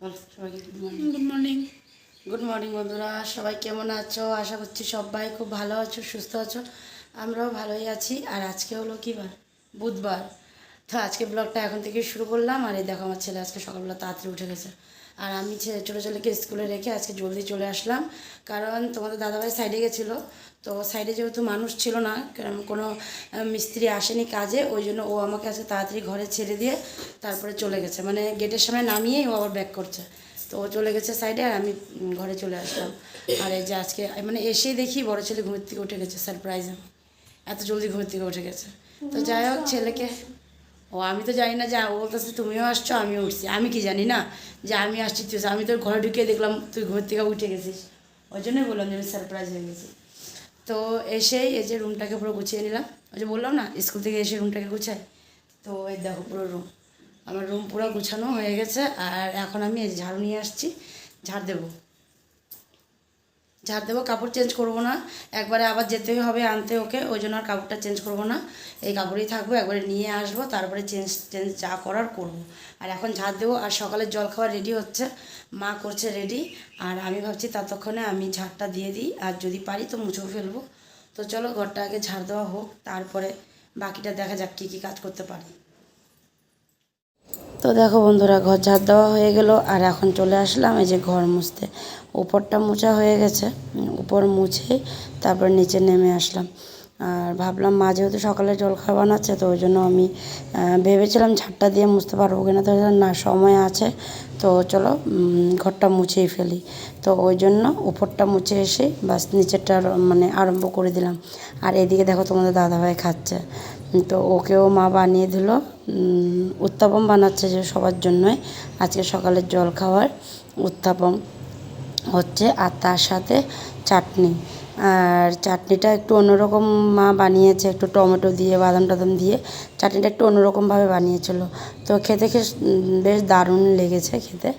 Good morning good morning বন্ধুরা। সবাই কেমন আছো? আশা করছি সবাই খুব ভালো আছো, সুস্থ আছো। আমরাও ভালোই আছি। আর আজকে হলো কি বার? বুধবার। তো আজকে ব্লগটা এখন থেকে শুরু করলাম। আর এই দেখো, আমার ছেলে আজকে সকালবেলা তাড়াতাড়ি উঠে গেছে। আর আমি ছেলে ছোটো ছেলেকে স্কুলে রেখে আজকে জলদি চলে আসলাম। কারণ তোমাদের দাদাভাই সাইডে গেছিল। তো সাইডে যেহেতু মানুষ ছিল না কারণ কোনো মিস্ত্রি আসেনি কাজে ওই জন্য ও আমাকে আজকে তাড়াতাড়ি ঘরে ছেড়ে দিয়ে তারপরে চলে গেছে। মানে গেটের সামনে নামিয়েই ও আবার ব্যাক করছে। তো ও চলে গেছে সাইডে আর আমি ঘরে চলে আসলাম। আর এই যে আজকে মানে এসেই দেখি বড় ছেলে ঘুমের থেকে উঠে গেছে সারপ্রাইজ এত জলদি ঘুমের থেকে উঠে গেছে। তো যাই হোক ছেলেকে ও আমি তো জানি না যে ও বলতেছে তুমিও আসছো আমিও উঠছি। আমি কি জানি না যে আমি আসছি তুই আমি তোর ঘরে ঢুকিয়ে দেখলাম তুই ঘুমের থেকে উঠে গেছিস। ওই জন্যই বললাম যে আমি সারপ্রাইজ হয়ে গেছি। তো এসেই এই যে রুমটাকে পুরো গুছিয়ে নিলাম। ওই যে বললাম না, স্কুল থেকে এসে রুমটাকে গুছাই। তো এই দেখো পুরো রুম আমার রুম পুরো গুছানো হয়ে গেছে, আর এখন আমি ঝাড়ু নিয়ে আসছি। ঝাড় দেবো। ঝাড় দেবো, কাপড় চেঞ্জ করব না। একবারে আবার যেতে হবে, আনতে ওকে, ওই জন্য আর কাপড়টা চেঞ্জ করব না। এই কাপড়েই থাকব, একবারে নিয়ে আসব, তারপরে চেঞ্জ চেঞ্জ যা করার করব। আর এখন ঝাড় দেবো, আর সকালের জল খাওয়া রেডি হচ্ছে, মা করছে রেডি আর আমি ভাবছি ততক্ষণে আমি ঝাড়টা দিয়ে দিই, আর যদি পারি তো মুছেও ফেলব। তো চলো, ঘরটা আগে ঝাড় দেওয়া হোক, তারপরে বাকিটা দেখা যাক কী কী কাজ করতে পারি। তো দেখো বন্ধুরা, ঘর ঝাড় দেওয়া হয়ে গেল, আর এখন চলে আসলাম এই যে ঘর মুছতে। উপরটা মোছা হয়ে গেছে উপর মুছে তারপর নিচে নেমে আসলাম। আর ভাবলাম মা যেহেতু সকালে জলখাবার বানাচ্ছে, তো ওই জন্য আমি ভেবেছিলাম ঝাড়টা দিয়ে মুছতে পারব কিনা, তো না, সময় আছে। তো চলো ঘরটা মুছেই ফেলি। তো ওই জন্য উপরটা মুছে এসে বাস নিচেরটা মানে আরম্ভ করে দিলাম। আর এদিকে দেখো তোমাদের দাদাভাই খাচ্ছে। তো ওকেও মা বানিয়ে দিল। উত্তাপম বানাচ্ছে যে সবার জন্যই। আজকে সকালের জল খাওয়ার উত্তাপম হচ্ছে আর তার সাথে চাটনি। আর চাটনিটা একটু অন্যরকম মা বানিয়েছে, একটু টমেটো দিয়ে, বাদাম টাদাম দিয়ে। চাটনিটা একটু অন্যরকমভাবে বানিয়েছিল। তো খেতে খেয়ে বেশ দারুণ লেগেছে খেতে।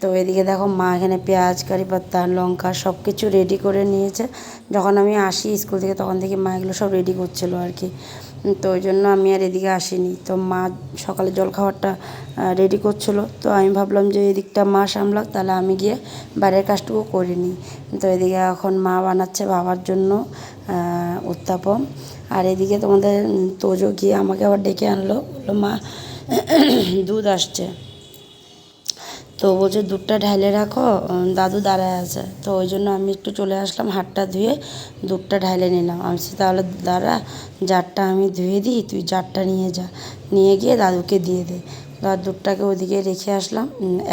তো এদিকে দেখো মা এখানে পেঁয়াজ কারি পাত্তা লঙ্কা সব কিছু রেডি করে নিয়েছে। যখন আমি আসি স্কুল থেকে, তখন থেকে মা এগুলো সব রেডি করছিল আর কি। তো ওই জন্য আমি আর এদিকে আসিনি। তো মা সকালে জল খাওয়ারটা রেডি করছিল। তো আমি ভাবলাম যে এদিকটা মা সামলাক, তাহলে আমি গিয়ে বাইরের কাজটুকু করিনি তো এদিকে এখন মা বানাচ্ছে বাবার জন্য উত্তাপম। আর এদিকে তোমাদের তোজো গিয়ে আমাকে আবার ডেকে আনলো। বলল, মা, দুধ আসছে। তো বলছে, দুধটা ঢালে রাখো দাদু দাঁড়ায় আছে। তো ওই জন্য আমি একটু চলে আসলাম, হাতটা ধুয়ে দুধটা ঢালে নিলাম। আমি তাহলে দাঁড়া, জারটা আমি ধুয়ে দিই, তুই জারটা নিয়ে যা। নিয়ে গিয়ে দাদুকে দিয়ে দে। আর দুধটাকে ওইদিকে রেখে আসলাম।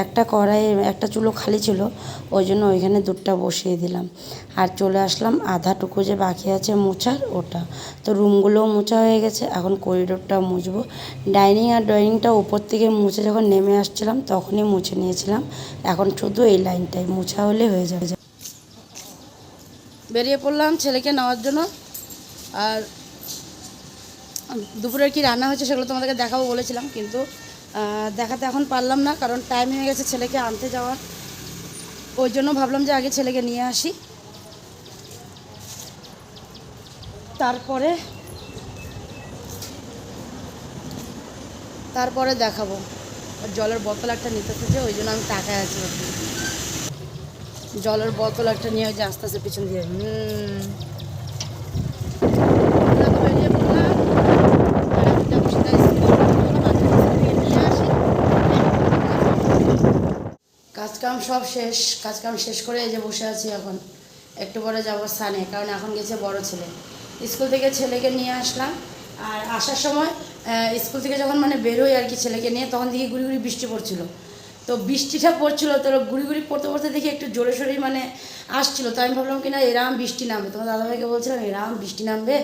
একটা কড়াই একটা চুলো খালি ছিল, ওই জন্য ওইখানে দুধটা বসিয়ে দিলাম। আর চলে আসলাম আধাটুকু যে বাকি আছে মোছার ওটা। তো রুমগুলোও মোছা হয়ে গেছে, এখন করিডোরটা মুছবো। ডাইনিং আর ড্রয়িংটা উপর থেকে মুছে যখন নেমে আসছিলাম, তখনই মুছে নিয়েছিলাম। এখন শুধু এই লাইনটাই, মোছা হলে হয়ে যাবে। বেরিয়ে পড়লাম ছেলেকে নেওয়ার জন্য। আর দুপুরের কি রান্না হয়েছে সেগুলো তোমাদেরকে দেখাবো বলেছিলাম, কিন্তু দেখাতে এখন পারলাম না, কারণ টাইম হয়ে গেছে ছেলেকে আনতে যাওয়ার। ওই জন্য ভাবলাম যে আগে ছেলেকে নিয়ে আসি। তারপরে তারপরে দেখাবো। জলের বোতল একটা নিতে এসেছে ওই জন্য আমি তাকায় আছি জলের বোতল একটা নিয়ে যে আস্তে আস্তে পিছন দিয়ে, হুম আমরা তো বেরিয়ে পড়লাম। আর আমি যাব সিধা স্কুলে। চলো বাচ্চাদের স্কুলে নিয়ে আসি। কাজকাম সব শেষ, কাজকাম শেষ করে এই যে বসে আছি এখন। একটু পরে যাব স্থানে, কারণ এখন গেছে বড় ছেলে। স্কুল থেকে ছেলেকে নিয়ে আসলাম, আর আসার সময় স্কুল থেকে যখন মানে বেরোই আর কি ছেলেকে নিয়ে, তখন দেখি গুড়ি গুড়ি বৃষ্টি পড়ছিল। তো বৃষ্টিটা পড়ছিল, তো গুড়ি গুড়ি পড়তে পড়তে দেখি একটু জোরে সোরেই মানে আসছিল। তো আমি ভাবলাম কি না এরাম বৃষ্টি নামবে। তোমার দাদাভাইকে বলছিলাম, এরাম বৃষ্টি নামবে,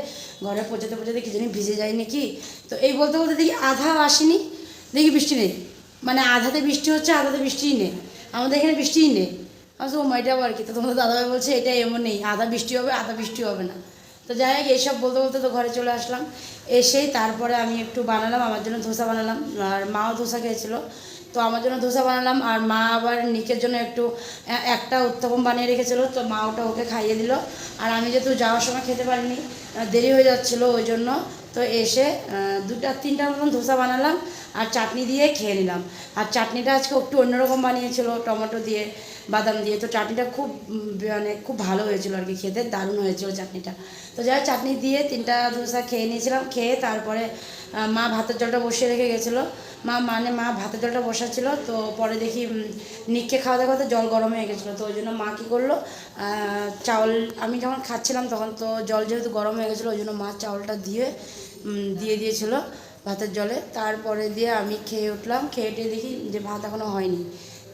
ঘরে পৌঁছাতে পৌঁছাতে কি জানি ভিজে যায় নাকি? তো এই বলতে বলতে দেখি আধা আসেনি, দেখি বৃষ্টি নেই। মানে আধাতে বৃষ্টি হচ্ছে, আধাতে বৃষ্টিই নেই। আমাদের এখানে বৃষ্টিই নেই। আমি তো এটা আর কি তো তোমাদের দাদাভাই বলছে, এটা এমন নেই, আধা বৃষ্টি হবে, আধা বৃষ্টি হবে না। তো যাই হোক, এইসব বলতে বলতে তো ঘরে চলে আসলাম। এসেই তারপরে আমি একটু বানালাম, আমার জন্য ধোসা বানালাম, আর মাও ধোসা খেয়েছিল। তো আমার জন্য ধোসা বানালাম, আর মা আবার নিকের জন্য একটু একটা উত্তপম বানিয়ে রেখেছিল। তো মা ওটা ওকে খাইয়ে দিল। আর আমি যেহেতু যাওয়ার সময় খেতে পারিনি দেরি হয়ে যাচ্ছিল ওই জন্য তো এসে দুটা তিনটার মতন ধোসা বানালাম আর চাটনি দিয়ে খেয়ে নিলাম। আর চাটনিটা আজকে একটু অন্যরকম বানিয়েছিল টমেটো দিয়ে বাদাম দিয়ে। তো চাটনিটা খুব মানে খুব ভালো হয়েছিল আর কি খেতে দারুণ হয়েছিল চাটনিটা। তো যাই চাটনি দিয়ে তিনটা ধোসা খেয়ে নিয়েছিলাম খেয়ে তারপরে মা ভাতের জলটা বসিয়ে রেখে গেছিল। মা মানে মা ভাতের জলটা বসাচ্ছিলো তো পরে দেখি উম, খাওয়া খাওয়াতে খাওয়াতে জল গরম হয়ে গেছিল। তো ওই জন্য মা কী করল চাউল আমি যখন খাচ্ছিলাম তখন তো জল যেহেতু গরম হয়ে গেছিল ওই জন্য মা চাউলটা দিয়ে দিয়ে দিয়েছিল ভাতের জলে। তারপরে দিয়ে আমি খেয়ে উঠলাম। খেয়ে টেয়ে দেখি যে ভাত এখনও হয়নি।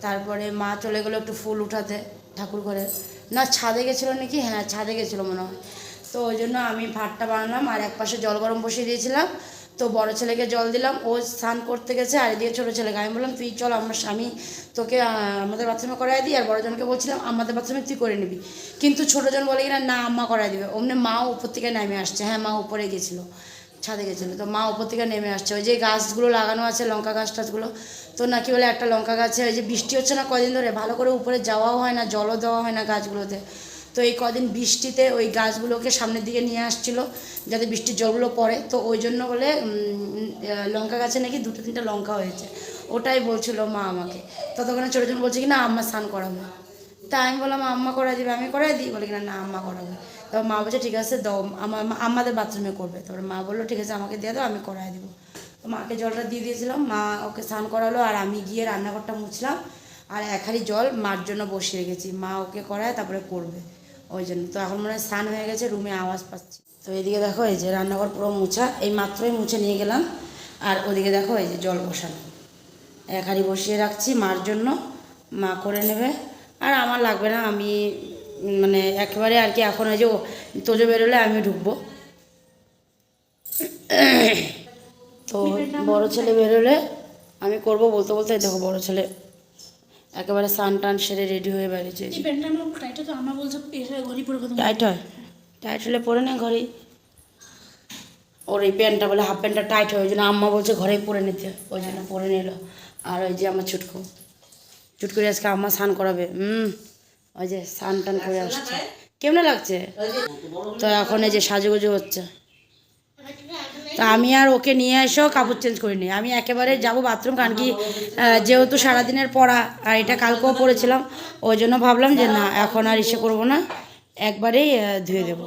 তারপরে মা চলে গেলো একটু ফুল উঠাতে ঠাকুর ঘরে। না, ছাদে গেছিল নাকি? হ্যাঁ ছাদে গেছিল মনে হয়। তো ওই জন্য আমি ভাতটা বানালাম আর এক পাশে জল গরম বসিয়ে দিয়েছিলাম। তো বড় ছেলেকে জল দিলাম। ও স্নান করতে গেছে আর এদিকে ছোটো ছেলেকে। আমি বললাম, তুই চল, আমার স্বামী তোকে আমাদের বাথরুমে করাই দিই আর বড়জনকে বলছিলাম, আমাদের বাথরুমে তুই করে নিবি। কিন্তু ছোটোজন বলে কিনা, না, আম্মা করাই দিবে। অমনি মাও উপর থেকে নেমে আসছে। হ্যাঁ মা উপরে গেছিল। ছাদে গেছিল। তো মা উপর থেকে নেমে আসছে। ওই যে গাছগুলো লাগানো আছে, লঙ্কা গাছ টাছগুলো, তো নাকি বলে একটা লঙ্কা গাছে, ওই যে বৃষ্টি হচ্ছে না কদিন ধরে, ভালো করে উপরে যাওয়াও হয় না, জলও দেওয়া হয় না গাছগুলোতে। তো এই কদিন বৃষ্টিতে ওই গাছগুলোকে সামনের দিকে নিয়ে আসছিল, যাতে বৃষ্টির জলগুলো পড়ে। তো ওই জন্য বলে লঙ্কা গাছে নাকি দুটো তিনটে লঙ্কা হয়েছে। ওটাই বলছিল মা আমাকে। ততক্ষণে ছোটো জন বলছে কি, না, আম্মা স্নান করাবো। তা আমি বললাম, আম্মা করাই দিবে? আমি করাই দিই। বলে কিনা না, আম্মা করাবে। তারপর মা বলছে, ঠিক আছে, দাও। আমার আমাদের বাথরুমে করবে। তারপরে মা বলল, ঠিক আছে, আমাকে দিয়ে দাও, আমি করাই দিব। তো মাকে জলটা দিয়ে দিয়েছিলাম। মা ওকে স্নান করালো, আর আমি গিয়ে রান্নাঘরটা মুছলাম। আর এক হাঁড়ি জল মার জন্য বসিয়ে রেখেছি। মা ওকে করায়, তারপরে করবে, ওই জন্য। তো এখন মনে হয় স্নান হয়ে গেছে, রুমে আওয়াজ পাচ্ছি। তো এদিকে দেখো, এই যে রান্নাঘর পুরো মুছা, এই মাত্রই মুছে নিয়ে গেলাম। আর ওদিকে দেখো, এই যে জল বসানো। এক হাঁড়ি বসিয়ে রাখছি মার জন্য, মা করে নেবে। আর আমার লাগবে না, আমি মানে একেবারে আর কি এখন ওই যে তোজো বেরোলে আমি ঢুকবো। তো বড় ছেলে বেরোলে আমি করব বলতে বলতে দেখো বড় ছেলে একেবারে স্নান টান সেরে রেডি হয়ে বেরিয়েছে। টাইট হয় টাইট হলে পরে নে ঘরেই ওর এই প্যান্টটা বলে হাফ প্যান্টটা টাইট হয় ওই জন্য আম্মা বলছে ঘরেই পরে নিতে ওই জন্য পরে নিল। আর ওই যে আমার ছুটকু। চুটকুরি আজকে আম্মা স্নান করাবে হুম। ওই যে স্নান টান করে আসছে। কেমন লাগছে? তো এখন এই যে সাজুগুজু হচ্ছে। তা আমি আর ওকে নিয়ে এসেও কাপড় চেঞ্জ করিনি। আমি একেবারে যাব বাথরুম কারণ কি যেহেতু সারাদিনের পড়া আর এটা কালকেও পড়েছিলাম ওই জন্য ভাবলাম যে না এখন আর ইসে করব না একবারেই ধুয়ে দেবো।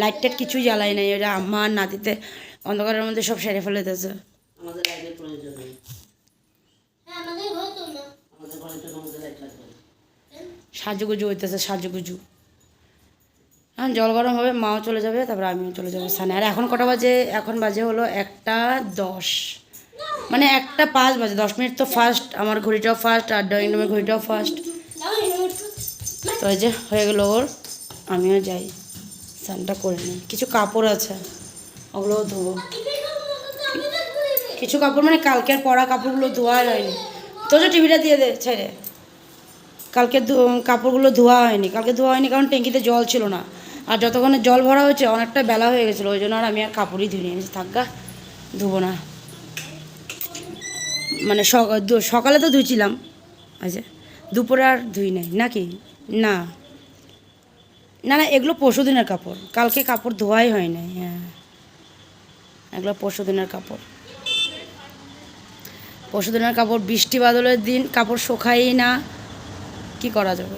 লাইট টাইট কিছুই জ্বালাই নাই ওটা আমার নাতিতে অন্ধকারের মধ্যে সব সেরে ফেলে দিয়েছে। আমাদের লাইটের প্রয়োজন নেই আমাদের ঘরের জন্য আমাদের লাইট লাগবে না। সাজুগুজু হইতেছে, সাজুগুজু। হ্যাঁ জল গরম হবে, মাও চলে যাবে, তারপরে আমিও চলে যাব সানে আর এখন কটা বাজে? এখন বাজে হলো একটা দশ। মানে একটা পাঁচ বাজে, দশ মিনিট তো ফার্স্ট আমার ঘড়িটাও ফার্স্ট আর ড্রয়িং রুমের ঘড়িটাও ফার্স্ট তো যে হয়ে গেলো ওর, আমিও যাই, স্নানটা করে নিই। কিছু কাপড় আছে, ওগুলোও ধোবো। কিছু কাপড় মানে কালকের পরা কাপড়গুলো ধোয়া হয়নি তো টিভিটা দিয়ে দে, ছেড়ে। কালকে কাপড়গুলো ধোয়া হয়নি। কালকে ধোয়া হয়নি কারণ ট্যাঙ্কিতে জল ছিল না। আর যতক্ষণে জল ভরা হয়েছে, অনেকটা বেলা হয়ে গেছিল। ওই জন্য আর আমি আর কাপড়ই ধুইনি। আমি থাক ধুবো না। মানে সক- সকালে তো ধুইছিলাম। আচ্ছা দুপুরে আর ধুই নাই। নাকি? না। না না, এগুলো পরশু দিনের কাপড়। কালকে কাপড় ধোয়াই হয় নাই হ্যাঁ। এগুলো পরশু দিনের কাপড়। পরশু দিনের কাপড় বৃষ্টি বাদলের দিন, কাপড় শোকাই না। কি করা যাবে?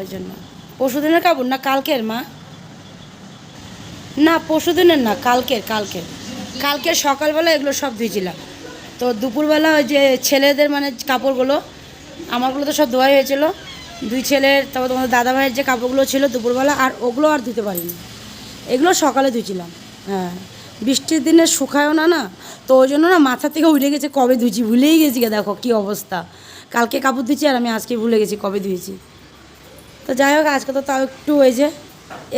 ওই জন্য। পরশু দিনের কাপড় না কালকের, মা? না পরশু দিনের না, কালকের কালকের। কালকে সকালবেলা এগুলো সব ধুয়েছিলাম তো দুপুরবেলা ওই যে ছেলেদের মানে কাপড়গুলো, আমারগুলো তো সব ধোয়াই হয়েছিল। দুই ছেলের, তারপর তোমাদের দাদা ভাইয়ের যে কাপড়গুলো ছিল দুপুরবেলা, আর ওগুলো আর ধুতে পারিনি। এগুলো সকালে ধুয়েছিলাম হ্যাঁ। বৃষ্টির দিনে শুকায়ও না না, তো ওই জন্য না মাথা থেকে উঠে গেছে, কবে ধুইছি ভুলেই গেছি দেখো কী অবস্থা। কালকে কাপড় ধুইছি আর আমি আজকে ভুলে গেছি কবে ধুয়েছি তো যাই হোক, আজকে তো তাও একটু যে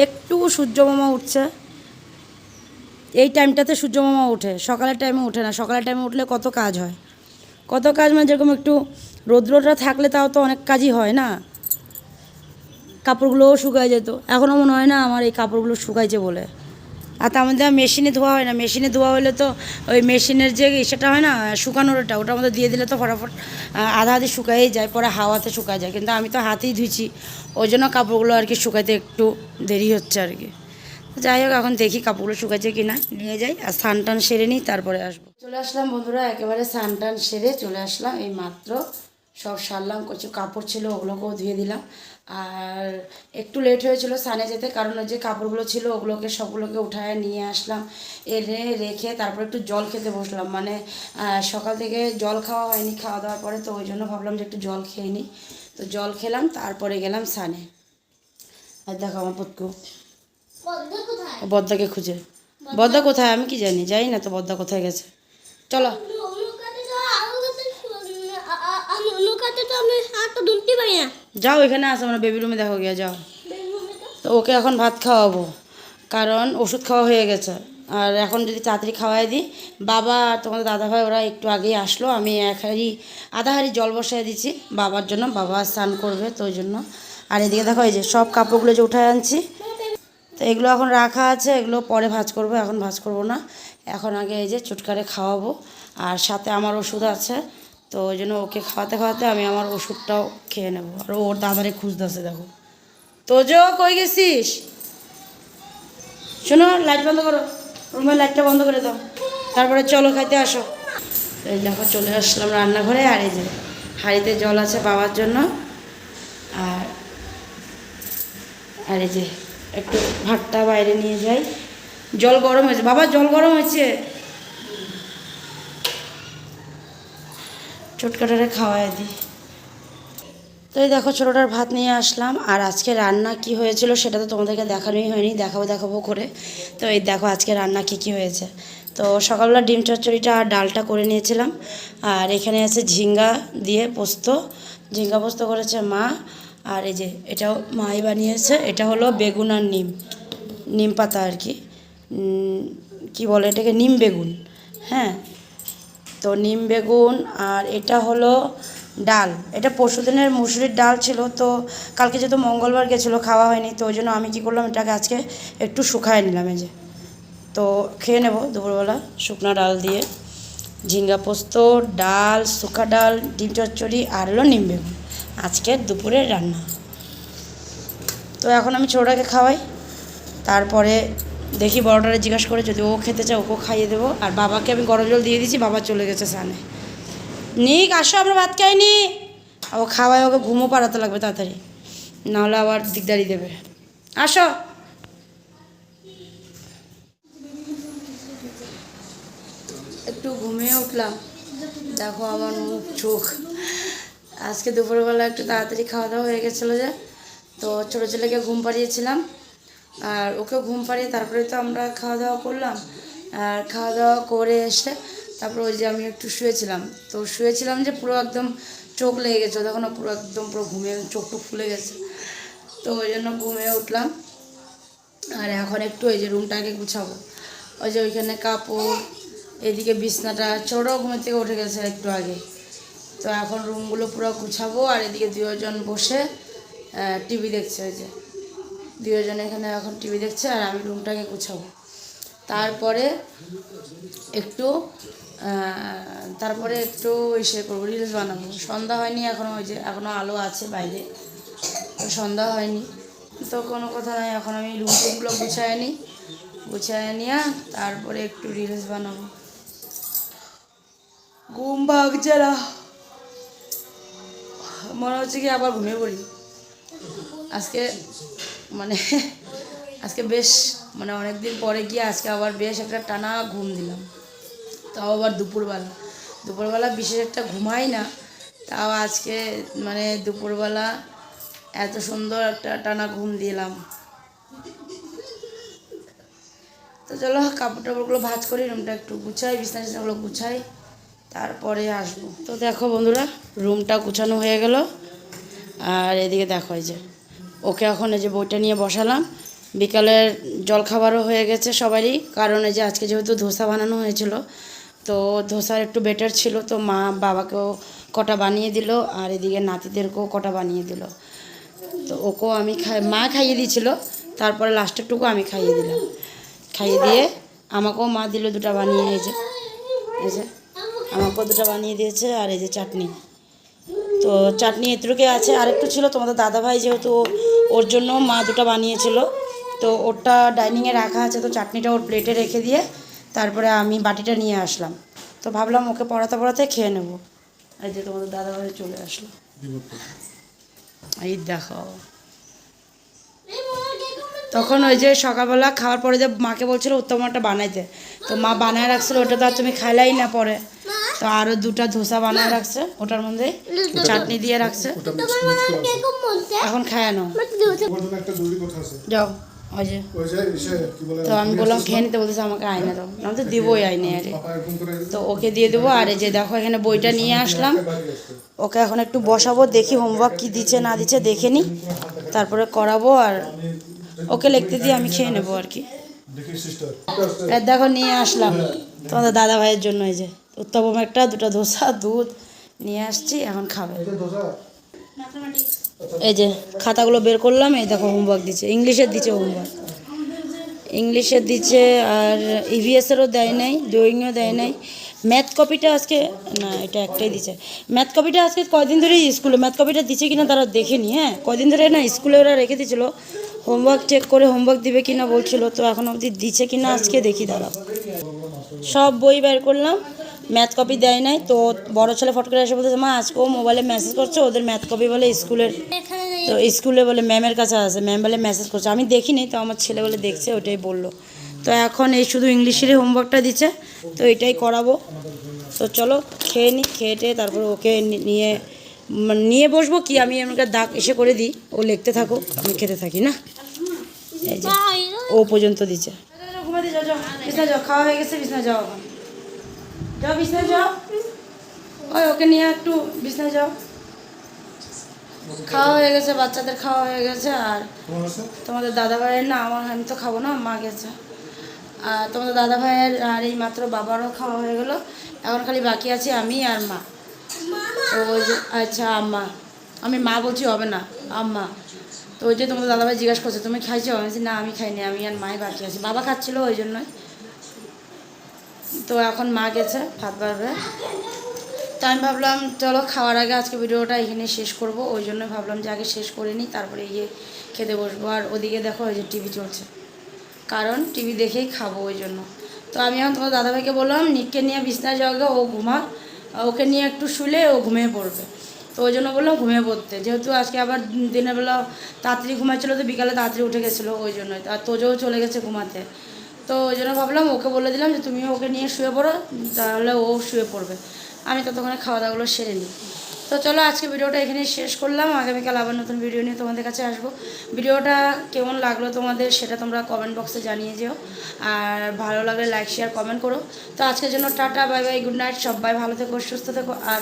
একটু সূর্য মামা উঠছে। এই টাইমটাতে সূর্য মামা ওঠে, সকালের টাইমে ওঠে না। সকালের টাইমে উঠলে কত কাজ হয়? কত কাজ মানে যেরকম একটু রৌদ্রটা থাকলে তাও তো অনেক কাজই হয় না? কাপড়গুলোও শুকায় যেত। এখনও মনে হয় না আমার এই কাপড়গুলো শুকাইছে বলে। আর তার মধ্যে মেশিনে ধোয়া হয় না। মেশিনে ধোয়া হলে তো ওই মেশিনের যে সেটা হয় না, শুকানোর ওটা, ওটার মধ্যে দিয়ে দিলে তো ফটাফট আধা আধি শুকাই যায়, পরে হাওয়াতে শুকায় যায়। কিন্তু আমি তো হাতেই ধুইছি, ওই জন্য কাপড়গুলো আর কি শুকাইতে একটু দেরি হচ্ছে আর কি। যাই হোক, এখন দেখি কাপড়গুলো শুকাচ্ছে কি না। নিয়ে যাই আর স্নান টান সেরে নিই, তারপরে আসব। চলে আসলাম বন্ধুরা, একেবারে স্নান টান সেরে চলে আসলাম। এই মাত্র সব সারলাম, কিছু কাপড় ছিল, ওগুলোকেও ধুয়ে দিলাম। আর একটু লেট হয়েছিল সানে যেতে কারণ ওই যে কাপড়গুলো ছিল ওগুলোকে সবগুলোকে উঠায় নিয়ে আসলাম। এনে রেখে তারপর একটু জল খেতে বসলাম। মানে সকাল থেকে জল খাওয়া হয়নি খাওয়া দাওয়ার পরে তো ওই জন্য ভাবলাম যে একটু জল খেয়ে নিই তো জল খেলাম তারপরে গেলাম সানে আর দেখো আমার পুতকু ও বদ্দাকে খুঁজে। বদ্দা কোথায়? আমি কি জানি? যাই না তো বদ্দা কোথায় গেছে। চলো। তো আমি হাতটা ধুলতে পারি না। যাও এখানে আসো আমরা বেবি রুমে দেখো গিয়ে যাও। তো ওকে এখন ভাত খাওয়াবো কারণ ওষুধ খাওয়া হয়ে গেছে। আর এখন যদি তাড়াতাড়ি খাওয়াই দিই বাবা আর তোমাদের দাদাভাই ওরা একটু আগেই আসলো আমি এক হাঁড়ি আধা হাঁড়ি জল বসাই দিচ্ছি বাবার জন্য বাবা স্নান করবে তো ওই জন্য। আর এদিকে দেখো এই যে সব কাপড়গুলো যে উঠায় আনছি তো এগুলো এখন রাখা আছে এগুলো পরে ভাজ করব এখন ভাজ করব না। এখন আগে এই যে চুটকারে খাওয়াবো আর সাথে আমার ওষুধ আছে। তো ওই জন্য ওকে খাওয়াতে খাওয়াতে আমি আমার ওষুধটাও খেয়ে নেব। আর ওর দাদারে খুঁজতেছে দেখো। তো তোজো কই গেছিস? শোনো লাইট বন্ধ করো। রুমের লাইটটা বন্ধ করে দাও। তারপরে চলো খাইতে আসো। এই দেখো, চলে আসলাম রান্নাঘরে। আর এই যে হাঁড়িতে জল আছে বাবার জন্য। আর আর এই যে একটু ভাতটা বাইরে নিয়ে যাই। জল গরম হয়েছে। বাবা, জল গরম হয়েছে? চটকাটারে খাওয়াই দিই। তো এই দেখো ছোটোটার ভাত নিয়ে আসলাম, আর আজকে রান্না কি হয়েছিল সেটা তো তোমাদেরকে দেখানোই হয়নি, দেখাবো দেখাবো করে। তো এই দেখো আজকে রান্না কি কি হয়েছে। তো সকালবেলা ডিম চচ্চড়িটা আর ডালটা করে নিয়েছিলাম, আর এখানে আছে ঝিঙ্গা দিয়ে পোস্ত। ঝিঙ্গা পোস্ত করেছে মা, আর এই যে এটাও মাই বানিয়েছে, এটা হলো বেগুন আর নিম নিম পাতা আর কি। কি বলে এটাকে? নিম বেগুন হ্যাঁ। তো নিম বেগুন আর এটা হলো ডাল। এটা পরশুদিনের মুসুরির ডাল ছিল, তো কালকে যেহেতু মঙ্গলবার গেছিল, খাওয়া হয়নি, তো ওই জন্য আমি কী করলাম, এটাকে আজকে একটু শুকায় নিলাম এই যে। তো খেয়ে নেব দুপুরবেলা শুকনো ডাল দিয়ে। ঝিঙ্গা পোস্ত, ডাল, শুকা ডাল, ডিম চচ্চড়ি আর হলো নিম বেগুন। আজকের দুপুরের রান্না। তো এখন আমি ছোটাকে খাওয়াই, তারপরে দেখি বড়টারে জিজ্ঞাসা করে যদি ও খেতে চায় ওকেও খাইয়ে দেবো। আর বাবাকে আমি গরম জল দিয়ে দিয়েছি, বাবা চলে গেছে সানে নিক, আসো, আমরা ভাত খাইনি। ও খাওয়ায় ওকে ঘুমও পাড়াতে লাগবে তাড়াতাড়ি। নাহলে আবার দিকদারি দেবে। আসো। একটু ঘুমিয়ে উঠলাম। দেখো আমার মুখ, চোখ। আজকে দুপুরবেলা একটু তাড়াতাড়ি খাওয়া দাওয়া হয়ে গেছিল যে, তো ছোটো ছেলেকে ঘুম পাড়িয়েছিলাম। আর ওকে ঘুম পাড়িয়ে তারপরে তো আমরা খাওয়া দাওয়া করলাম। আর খাওয়া দাওয়া করে এসে তারপর ওই যে আমি একটু শুয়েছিলাম। তো শুয়েছিলাম যে পুরো একদম চোখ লেগে গেছে তখন পুরো একদম পুরো ঘুমিয়ে চোখ টুক ফুলে গেছে। তো ওই জন্য ঘুমিয়ে উঠলাম। আর এখন একটু ওই যে রুমটাকে গুছাবো। ওই যে ওইখানে কাপড়, এদিকে বিছনাটা ছোটো ঘুমের থেকে উঠে গেছে একটু আগে। তো এখন রুমগুলো পুরো গুছাবো আর এদিকে দুজন বসে টিভি দেখছে ওই যে। দুজন এখানে এখন টিভি দেখছে আর আমি রুমটাকে গুছাবো। তারপরে একটু তারপরে একটু ইসে করব রিলস বানাবো। সন্ধ্যা হয়নি এখনও ওই যে এখনও আলো আছে বাইরে সন্ধ্যা হয়নি। তো কোনো কথা নাই, এখন আমি রুম টুমগুলো গুছায় নিই গুছায় নিয়ে তারপরে একটু রিলস বানাবো। ঘুম ভাগছে না। মনে হচ্ছে কি আবার ঘুমিয়ে পড়ি। আজকে মানে আজকে বেশ মানে অনেক দিন পরে গিয়ে আজকে আবার বেশ একটা টানা ঘুম দিলাম। তাও আবার দুপুরবেলা। দুপুরবেলা বিশেষ একটা ঘুমাই না, তাও আজকে মানে দুপুরবেলা এত সুন্দর একটা টানা ঘুম দিলাম। তো চলো কাপড় টাপড়গুলো ভাজ করি, রুমটা একটু গুছাই, বিছনা টিছনাগুলো গুছাই, তারপরে আসব। তো দেখো বন্ধুরা, রুমটা গুছানো হয়ে গেল। আর এদিকে দেখো এই যে ওকে এখন এই যে বইটা নিয়ে বসালাম। বিকালের জলখাবারও হয়ে গেছে সবারই, কারণ এই যে আজকে যেহেতু ধোসা বানানো হয়েছিল, তো ধোসার একটু বেটার ছিল, তো মা বাবাকেও কটা বানিয়ে দিল আর এদিকে নাতিদেরকেও কটা বানিয়ে দিল। তো ওকেও আমি খাই, মা খাইয়ে দিয়েছিল, তারপরে লাস্টেরটুকু আমি খাইয়ে দিলাম। খাইয়ে দিয়ে আমাকেও মা দিল দুটো বানিয়ে, এই যে এই যে, আমাকেও দুটো বানিয়ে দিয়েছে আর এই যে চাটনি। তো চাটনি এতটুকু আছে, আরেকটু ছিল তোমাদের দাদাভাই যেহেতু ওর জন্য মা দুটো বানিয়েছিল। তো ওরটা ডাইনিংয়ে রাখা আছে তো চাটনিটা ওর প্লেটে রেখে দিয়ে তারপরে আমি বাটিটা নিয়ে আসলাম। তো ভাবলাম ওকে পড়াতে পড়াতে খেয়ে নেব। এই যে তোমাদের দাদা ভাই চলে আসলো। এই দেখো। তখন ওই যে সকালবেলা খাওয়ার পরে যে মাকে বলছিল উত্তমাটা বানাইতে তো মা বানায় রাখছিল, ওটা তো আর তুমি খাইলাই না পরে। তো আরও দুটা ধোসা বানায় রাখছে, ওটার মধ্যে চাটনি দিয়ে রাখছে। এখন কথা আছে যাও, ওই যে। তো আমি বললাম, খেয়ে নিতে বলতেছে আমাকে আয়না দাও আমি তো দিবোই আইনে আরে। তো ওকে দিয়ে দেবো, আর যে দেখো, এখানে বইটা নিয়ে আসলাম। ওকে এখন একটু বসাবো, দেখি হোমওয়ার্ক কি দিচ্ছে, না দিচ্ছে, দেখে নিই। তারপরে করাবো, আর ওকে লিখতে দিয়ে আমি খেয়ে নেব আর কি। দেখো, নিয়ে আসলাম। তোমাদের দাদা ভাইয়ের জন্য এই যে উত্তপম একটা, দুটো ধোসা, দুধ, নিয়ে আসছি, এখন খাবে। এই যে খাতাগুলো বের করলাম, এই দেখো হোমওয়ার্ক দিচ্ছে। ইংলিশের দিচ্ছে হোমওয়ার্ক ইংলিশের দিচ্ছে আর ইভিএসেরও দেয় নাই ড্রয়িংও দেয় নাই। ম্যাথ কপিটা আজকে, না, এটা একটাই দিচ্ছে। ম্যাথ কপিটা আজকে কয়দিন ধরেই স্কুলে ম্যাথ কপিটা দিচ্ছে কিনা তারা দেখেনি হ্যাঁ? কয়দিন ধরে না, স্কুলে ওরা রেখে দিয়েছিল। হোমওয়ার্ক চেক করে হোমওয়ার্ক দিবে কিনা বলছিল তো এখন অবধি দিচ্ছে কিনা আজকে দেখি দাঁড়াও। সব বই বের করলাম ম্যাথ কপি দেয় নাই তো বড় ছেলে ফট করে এসে বলতেছে মা আজকেও মোবাইলে মেসেজ করছে ওদের ম্যাথ কপি বলে স্কুলের তো স্কুলে বলে ম্যামের কাছে আছে ম্যাম বলে মেসেজ করছে। আমি দেখিনি তো আমার ছেলে বলে দেখছে ওটাই বলল। তো এখন এই শুধু ইংলিশেরই হোমওয়ার্কটা দিচ্ছে তো এটাই করাবো। তো চলো খেয়ে নিই খেয়ে টেয়ে তারপরে ওকে নিয়ে নিয়ে বসবো কি? আমি আমাকে দাগ এসে করে দিই। ও লিখতে থাকুক, আমি খেতে থাকি, না? এই ও পর্যন্ত দিচ্ছে। খাওয়া হয়ে গেছে, বিছনা যাও যাও, বিছনা যাও। ওই, ওকে নিয়ে একটু বিছনা যাও। খাওয়া হয়ে গেছে, বাচ্চাদের খাওয়া হয়ে গেছে, আর তোমাদের দাদা ভাইয়ের না, আমার আমি তো খাব না, মা গেছে। আর তোমাদের দাদা ভাইয়ের আর এই মাত্র বাবারও খাওয়া হয়ে গেলো। এখন খালি বাকি আছে আমি আর মা। তো ওই যে আচ্ছা আম্মা। আমি মা বলছি হবে না আম্মা। তো ওই যে তোমাদের দাদাভাই জিজ্ঞাসা করছে তুমি খাইছো? আমি বলছি, না আমি খাইনি আমি আর মাই বাকি আছি। বাবা খাচ্ছিল ওই জন্যই। তো এখন মা গেছে ভাত বাড়বে। তো আমি ভাবলাম চলো খাওয়ার আগে আজকে ভিডিওটা এখানে শেষ করব। ওই জন্য ভাবলাম যে আগে শেষ করে নিই তারপরে গিয়ে খেতে বসবো। আর ওদিকে দেখো ওই যে টিভি চলছে। কারণ টিভি দেখেই খাব ওই জন্য। তো আমি এখন তোমার দাদাভাইকে বললাম নিককে নিয়ে বিছনায় জায়গা ও ঘুমা। ওকে নিয়ে একটু শুলে ও ঘুমিয়ে পড়বে। তো ওই জন্য বললাম ঘুমিয়ে পড়তে। যেহেতু আজকে আবার দিনের বেলা তাড়াতাড়ি ঘুমাচ্ছিলো তো বিকালে তাড়াতাড়ি উঠে গেছিল ওই জন্যই। আর তোজোও চলে গেছে ঘুমাতে। তো ওই জন্য ভাবলাম ওকে বলে দিলাম যে তুমি ওকে নিয়ে শুয়ে পড়ো, তাহলে ও শুয়ে পড়বে। আমি ততক্ষণে খাওয়া দাওয়াগুলো সেরে নিই। তো চলো আজকে ভিডিওটা এখানেই শেষ করলাম। আগামীকাল আবার নতুন ভিডিও নিয়ে তোমাদের কাছে আসব। ভিডিওটা কেমন লাগল তোমাদের সেটা তোমরা কমেন্ট বক্সে জানিয়ে যেও। আর ভালো লাগলে লাইক শেয়ার কমেন্ট করো। তো আজকের জন্য tata bye bye good night সবাই ভালো থেকো, সুস্থ থেকো। আর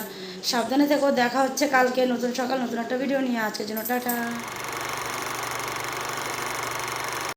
সাবধানে থেকো। দেখা হচ্ছে কালকে নতুন সকাল, নতুন একটা ভিডিও নিয়ে। আজকের জন্য টাটা।